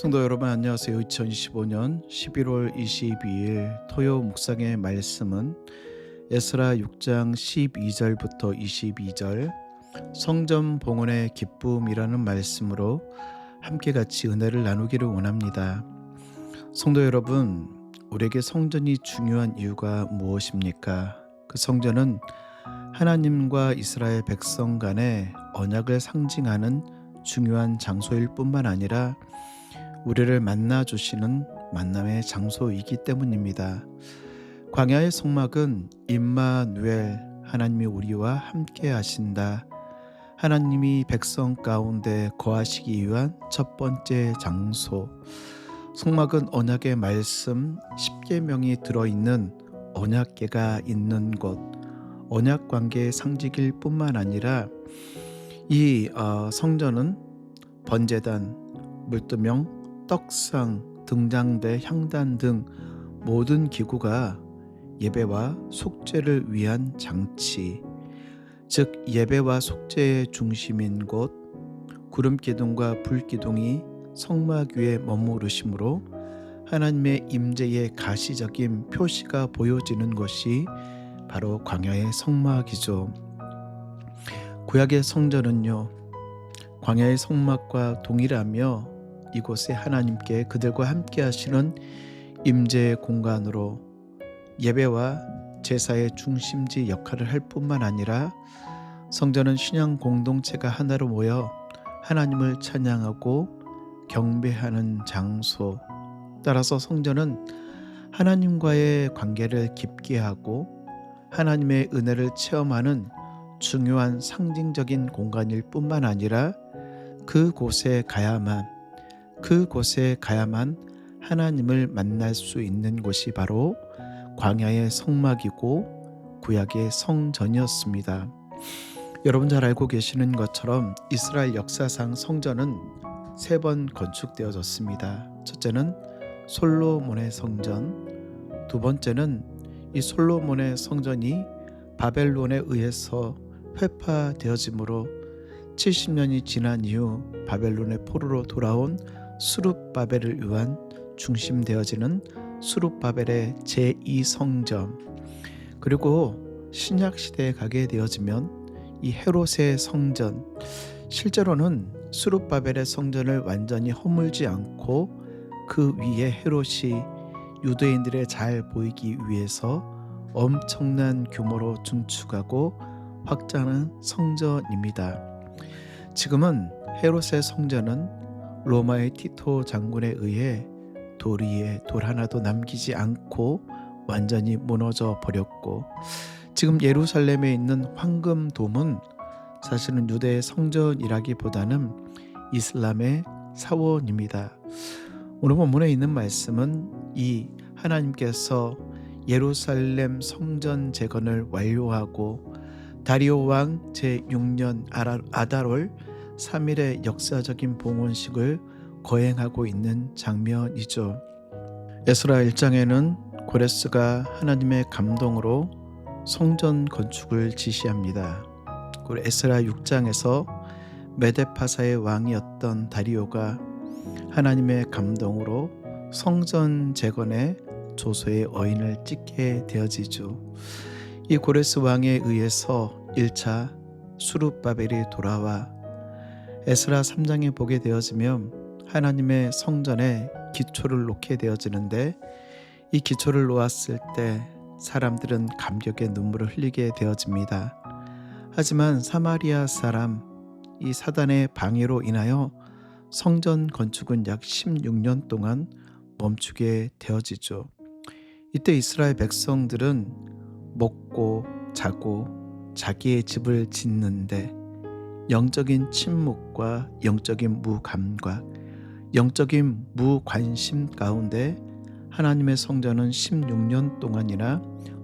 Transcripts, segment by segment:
성도 여러분 안녕하세요. 2025년 11월 22일 토요 묵상의 말씀은 에스라 6장 12절부터 22절 성전 봉헌의 기쁨이라는 말씀으로 함께 같이 은혜를 나누기를 원합니다. 성도 여러분, 우리에게 성전이 중요한 이유가 무엇입니까? 그 성전은 하나님과 이스라엘 백성 간의 언약을 상징하는 중요한 장소일 뿐만 아니라 우리를 만나 주시는 만남의 장소이기 때문입니다. 광야의 성막은 임마누엘 하나님이 우리와 함께 하신다. 하나님이 백성 가운데 거하시기 위한 첫 번째 장소. 성막은 언약의 말씀 10계명이 들어 있는 언약계가 있는 곳. 언약 관계의 상징일 뿐만 아니라 이 어, 성전은 번제단, 물두명, 떡상, 등장대, 향단 등 모든 기구가 예배와 속죄를 위한 장치, 즉 예배와 속죄의 중심인 곳 구름 기둥과 불 기둥이 성막 위에 머무르심으로 하나님의 임재의 가시적인 표시가 보여지는 것이 바로 광야의 성막이죠. 구약의 성전은요, 광야의 성막과 동일하며 이곳에 하나님께 그들과 함께 하시는 임재의 공간으로 예배와 제사의 중심지 역할을 할 뿐만 아니라 성전은 신앙 공동체가 하나로 모여 하나님을 찬양하고 경배하는 장소. 따라서 성전은 하나님과의 관계를 깊게 하고 하나님의 은혜를 체험하는 중요한 상징적인 공간일 뿐만 아니라 그곳에 가야만 그곳에 가야만 하나님을 만날 수 있는 곳이 바로 광야의 성막이고 구약의 성전이었습니다. 여러분 잘 알고 계시는 것처럼 이스라엘 역사상 성전은 세 번 건축되어졌습니다. 첫째는 솔로몬의 성전, 두 번째는 이 솔로몬의 성전이 바벨론에 의해서 회파되어지므로 70년이 지난 이후 바벨론의 포로로 돌아온 수룹바벨을 위한 중심되어지는 수룹바벨의 제2성전 그리고 신약 시대에 가게 되어지면 이 헤롯의 성전 실제로는 수룹바벨의 성전을 완전히 허물지 않고 그 위에 헤롯이 유대인들의 잘 보이기 위해서 엄청난 규모로 증축하고 확장한 성전입니다. 지금은 헤롯의 성전은 로마의 티토 장군에 의해 돌 위에 돌 하나도 남기지 않고 완전히 무너져 버렸고 지금 예루살렘에 있는 황금돔은 사실은 유대의 성전이라기보다는 이슬람의 사원입니다. 오늘 본문에 있는 말씀은 이 하나님께서 예루살렘 성전 재건을 완료하고 다리오 왕 제6년 아달월 3일의 역사적인 봉헌식을 거행하고 있는 장면이죠. 에스라 1장에는 고레스가 하나님의 감동으로 성전 건축을 지시합니다. 그리고 에스라 6장에서 메데파사의 왕이었던 다리오가 하나님의 감동으로 성전 재건에 조소의 어인을 찍게 되어지죠. 이 고레스 왕에 의해서 1차 수룹바벨이 돌아와 에스라 3장에 보게 되어지면 하나님의 성전에 기초를 놓게 되어지는데 이 기초를 놓았을 때 사람들은 감격의 눈물을 흘리게 되어집니다. 하지만 사마리아 사람 이 사단의 방해로 인하여 성전 건축은 약 16년 동안 멈추게 되어지죠. 이때 이스라엘 백성들은 먹고 자고 자기의 집을 짓는데 영적인 침묵과 영적인 무감각, 영적인 무관심 가운데 하나님의 성전은 16년 동안이나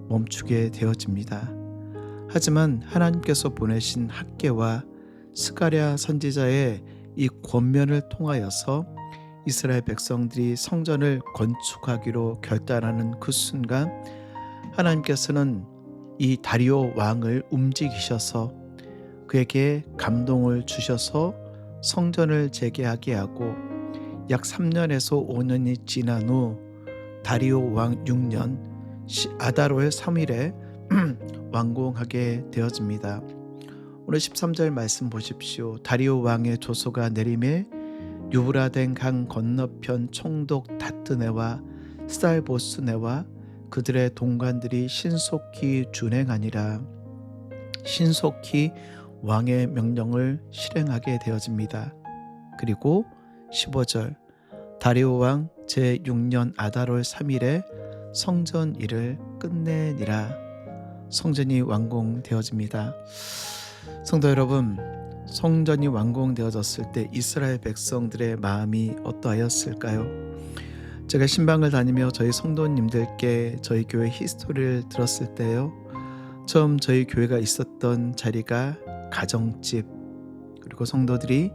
멈추게 되어집니다. 하지만 하나님께서 보내신 학계와 스가랴 선지자의 이 권면을 통하여서 이스라엘 백성들이 성전을 건축하기로 결단하는 그 순간 하나님께서는 이 다리오 왕을 움직이셔서 그에게 감동을 주셔서 성전을 재개하게 하고 약 3년에서 5년이 지난 후 다리오 왕 6년 시- 아다로의 3일에 완공하게 되어집니다. 오늘 13절 말씀 보십시오. 다리오 왕의 조소가 내림에 유브라덴 강 건너편 총독 다뜨네와 스달보스네와 그들의 동관들이 신속히 준행하니라. 신속히 왕의 명령을 실행하게 되어집니다. 그리고 15절 다리오 왕 제6년 아다롤 3일에 성전 일을 끝내니라. 성전이 완공되어집니다. 성도 여러분, 성전이 완공되어졌을 때 이스라엘 백성들의 마음이 어떠하였을까요? 제가 신방을 다니며 저희 성도님들께 저희 교회 히스토리를 들었을 때요. 처음 저희 교회가 있었던 자리가 가정집 그리고 성도들이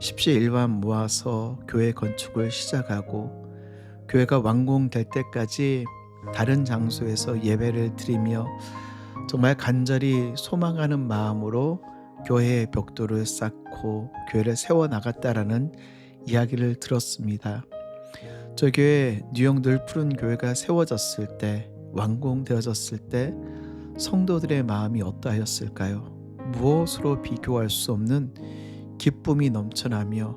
십시 일반 모아서 교회 건축을 시작하고 교회가 완공될 때까지 다른 장소에서 예배를 드리며 정말 간절히 소망하는 마음으로 교회의 벽돌을 쌓고 교회를 세워 나갔다라는 이야기를 들었습니다. 저 교회 뉴욕 늘 푸른 교회가 세워졌을 때 완공되어졌을 때 성도들의 마음이 어떠하였을까요? 무엇으로 비교할 수 없는 기쁨이 넘쳐나며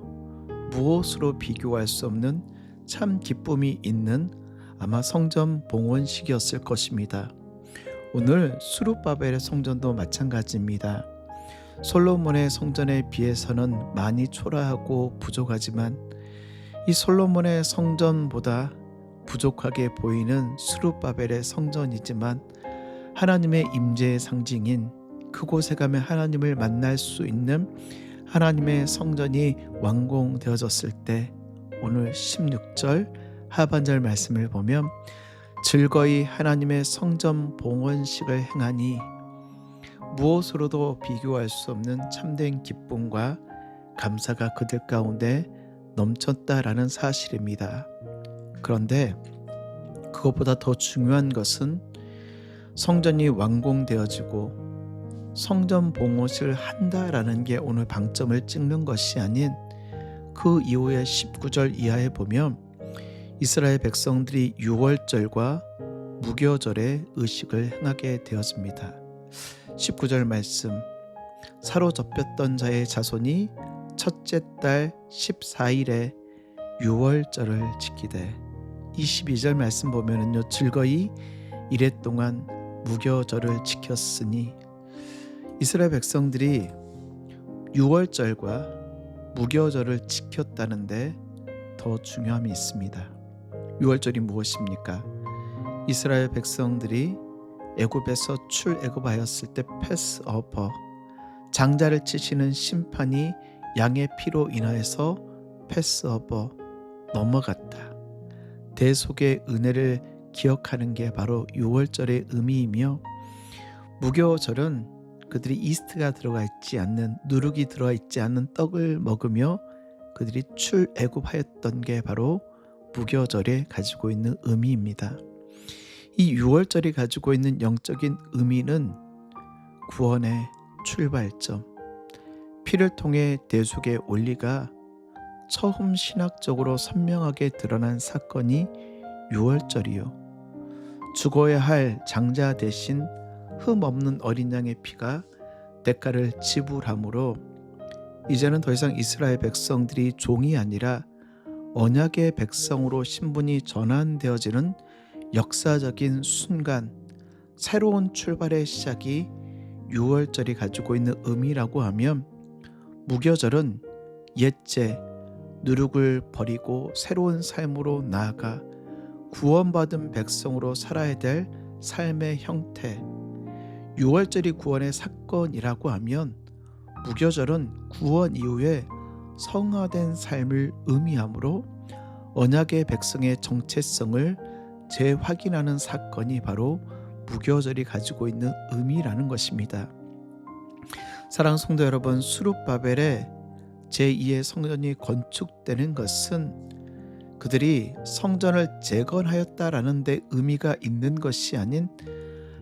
무엇으로 비교할 수 없는 참 기쁨이 있는 아마 성전 봉헌식이었을 것입니다. 오늘 수룹바벨의 성전도 마찬가지입니다. 솔로몬의 성전에 비해서는 많이 초라하고 부족하지만 이 솔로몬의 성전보다 부족하게 보이는 수룹바벨의 성전이지만 하나님의 임재의 상징인 그곳에 가면 하나님을 만날 수 있는 하나님의 성전이 완공되어졌을 때 오늘 16절 하반절 말씀을 보면 즐거이 하나님의 성전 봉헌식을 행하니 무엇으로도 비교할 수 없는 참된 기쁨과 감사가 그들 가운데 넘쳤다라는 사실입니다. 그런데 그것보다 더 중요한 것은 성전이 완공되어지고 성전 봉헌을 한다라는 게 오늘 방점을 찍는 것이 아닌 그 이후에 19절 이하에 보면 이스라엘 백성들이 유월절과 무교절의 의식을 행하게 되었습니다. 19절 말씀 사로잡혔던 자의 자손이 첫째 달 14일에 유월절을 지키되 22절 말씀 보면은요 즐거이 이래 동안 무교절을 지켰으니 이스라엘 백성들이 유월절과 무교절을 지켰다는데 더 중요함이 있습니다. 유월절이 무엇입니까? 이스라엘 백성들이 애굽에서 출애굽하였을 때 패스오버 장자를 치시는 심판이 양의 피로 인하여서 패스오버 넘어갔다. 대속의 은혜를 기억하는 게 바로 유월절의 의미이며 무교절은 그들이 이스트가 들어가 있지 않는 누룩이 들어가 있지 않는 떡을 먹으며 그들이 출애굽하였던 게 바로 무교절에 가지고 있는 의미입니다. 이 6월절이 가지고 있는 영적인 의미는 구원의 출발점, 피를 통해 대속의 원리가 처음 신학적으로 선명하게 드러난 사건이 6월절이요. 죽어야 할 장자 대신 흠 없는 어린 양의 피가 대가를 지불함으로 이제는 더 이상 이스라엘 백성들이 종이 아니라 언약의 백성으로 신분이 전환되어지는 역사적인 순간, 새로운 출발의 시작이 6월절이 가지고 있는 의미라고 하면 무교절은 옛죄, 누룩을 버리고 새로운 삶으로 나아가 구원받은 백성으로 살아야 될 삶의 형태, 6월절이 구원의 사건이라고 하면 무교절은 구원 이후에 성화된 삶을 의미하므로 언약의 백성의 정체성을 재확인하는 사건이 바로 무교절이 가지고 있는 의미라는 것입니다. 사랑 성도 여러분, 수룹바벨의 제2의 성전이 건축되는 것은 그들이 성전을 재건하였다라는 데 의미가 있는 것이 아닌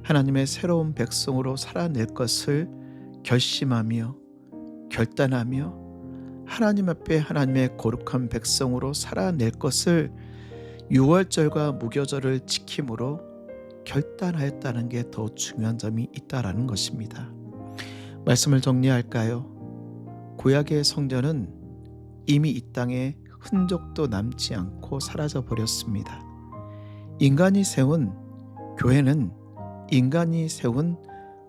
하나님의 새로운 백성으로 살아낼 것을 결심하며 결단하며 하나님 앞에 하나님의 거룩한 백성으로 살아낼 것을 유월절과 무교절을 지킴으로 결단하였다는 게 더 중요한 점이 있다라는 것입니다. 말씀을 정리할까요? 구약의 성전은 이미 이 땅에 흔적도 남지 않고 사라져 버렸습니다. 인간이 세운 교회는 인간이 세운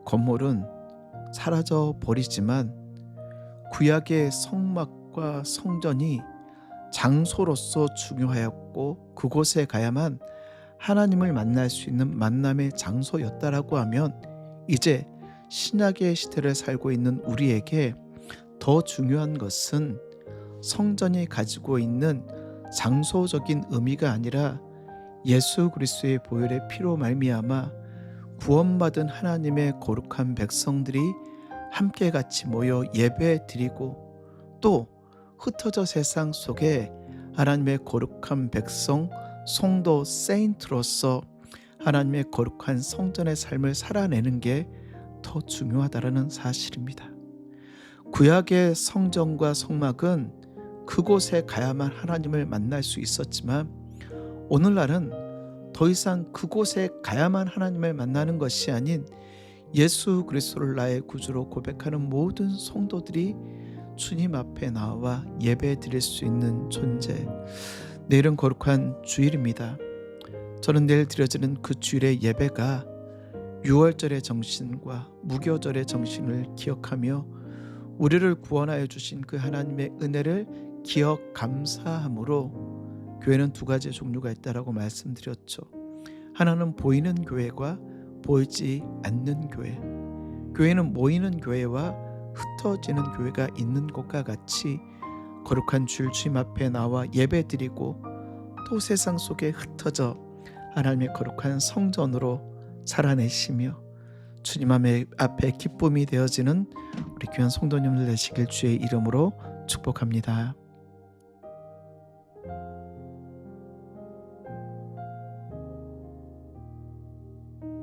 건물은 사라져 버리지만 구약의 성막과 성전이 장소로서 중요하였고 그곳에 가야만 하나님을 만날 수 있는 만남의 장소였다라고 하면 이제 신약의 시대를 살고 있는 우리에게 더 중요한 것은 성전이 가지고 있는 장소적인 의미가 아니라 예수 그리스도의 보혈의 피로 말미암아 구원받은 하나님의 거룩한 백성들이 함께 같이 모여 예배 드리고 또 흩어져 세상 속에 하나님의 거룩한 백성 성도 세인트로서 하나님의 거룩한 성전의 삶을 살아내는 게 더 중요하다라는 사실입니다. 구약의 성전과 성막은 그곳에 가야만 하나님을 만날 수 있었지만 오늘날은 더 이상 그곳에 가야만 하나님을 만나는 것이 아닌 예수 그리스도를 나의 구주로 고백하는 모든 성도들이 주님 앞에 나와 예배 드릴 수 있는 존재. 내일은 거룩한 주일입니다. 저는 내일 드려지는 그 주일의 예배가 6월절의 정신과 무교절의 정신을 기억하며 우리를 구원하여 주신 그 하나님의 은혜를 기억 감사함으로 교회는 두 가지 종류가 있다라고 말씀드렸죠. 하나는 보이는 교회와 보이지 않는 교회. 교회는 모이는 교회와 흩어지는 교회가 있는 것과 같이 거룩한 주일 주님 앞에 나와 예배드리고 또 세상 속에 흩어져 하나님의 거룩한 성전으로 살아내시며 주님 앞에 기쁨이 되어지는 우리 귀한 성도님들 되시길 주의 이름으로 축복합니다.